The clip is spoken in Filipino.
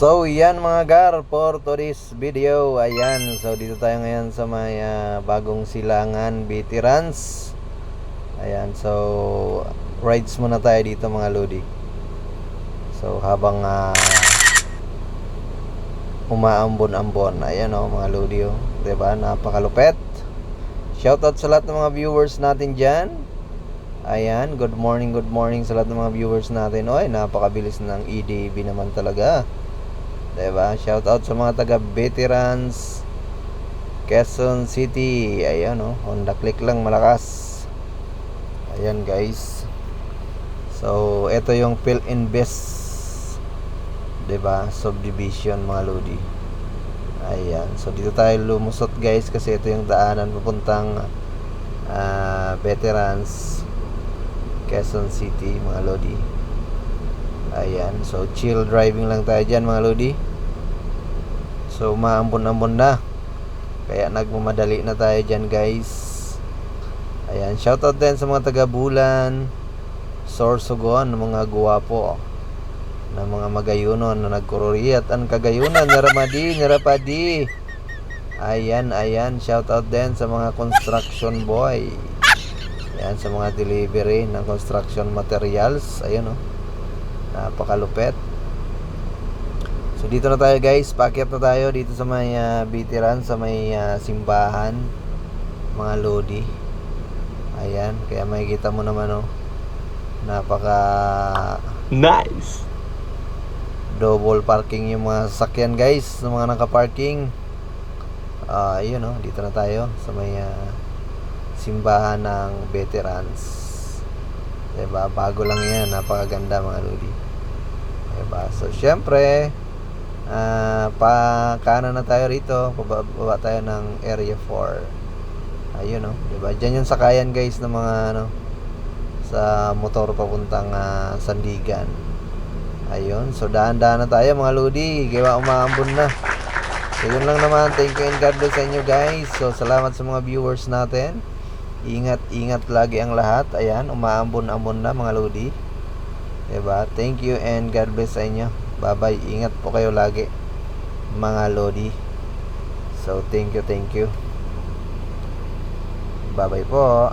So, yan mga gar for today's video. Ayan, so dito tayo ngayon sa may ah, bagong silangan veterans. Ayan, so rides muna tayo dito mga lodi. So, habang ah, umaambon-ambon. Ayan oh, mga lodi oh. 'Di ba? Napakalupet. Shoutout sa lahat ng mga viewers natin diyan. Ayan, good morning, good morning sa lahat ng mga viewers natin. Oy, napakabilis ng EDB naman talaga. 'Di ba? Shoutout sa mga taga veterans Quezon City. Ayan oh, Honda Click lang malakas. Ayan guys. So, ito yung Phil Invest 'di ba? Subdivision mga lodi. Ayan. So dito tayo lumusot guys kasi ito yung daanan papuntang ah, Veterans Quezon City mga lodi. Ayan. So chill driving lang tayo diyan mga lodi. So maambon-ambon na. Kaya nagmamadali na tayo diyan guys. Ayan. Shoutout din sa mga taga Bulan, Sorsogon, mga guwapo na mga magayunon na nagkururiyat ang kagayunan naramadi narapadi ayan ayan shout out din sa mga construction boy ayan sa mga delivery ng construction materials ayun oh napakalupet so dito na tayo guys. Packet na tayo dito sa may ah, veteran sa may ah, simbahan mga lodi. Ayan kaya makikita mo naman oh napaka Nice. double parking yung mga sasakyan guys ng mga naka-parking. Ah yun oh dito na tayo sa may ah, simbahan ng veterans. Diba? Bago lang yan. Napakaganda mga lodi. Diba? So syempre ah pa kanan na tayo rito pababa tayo ng area 4 ayun oh diba dyan yung sakayan guys ng mga ano sa motor papuntang ah, Sandigan Ayun, so dahan-dahan na tayo mga lodi. Kaya umaambon na. So yun lang naman. Thank you and God bless sa inyo guys. So salamat sa mga viewers natin. Ingat, ingat lagi ang lahat. Ayan, umaambon-ambon na mga lodi. Diba? Thank you and God bless sa inyo. Bye-bye. Ingat po kayo lagi mga lodi. So thank you, thank you. Bye-bye po.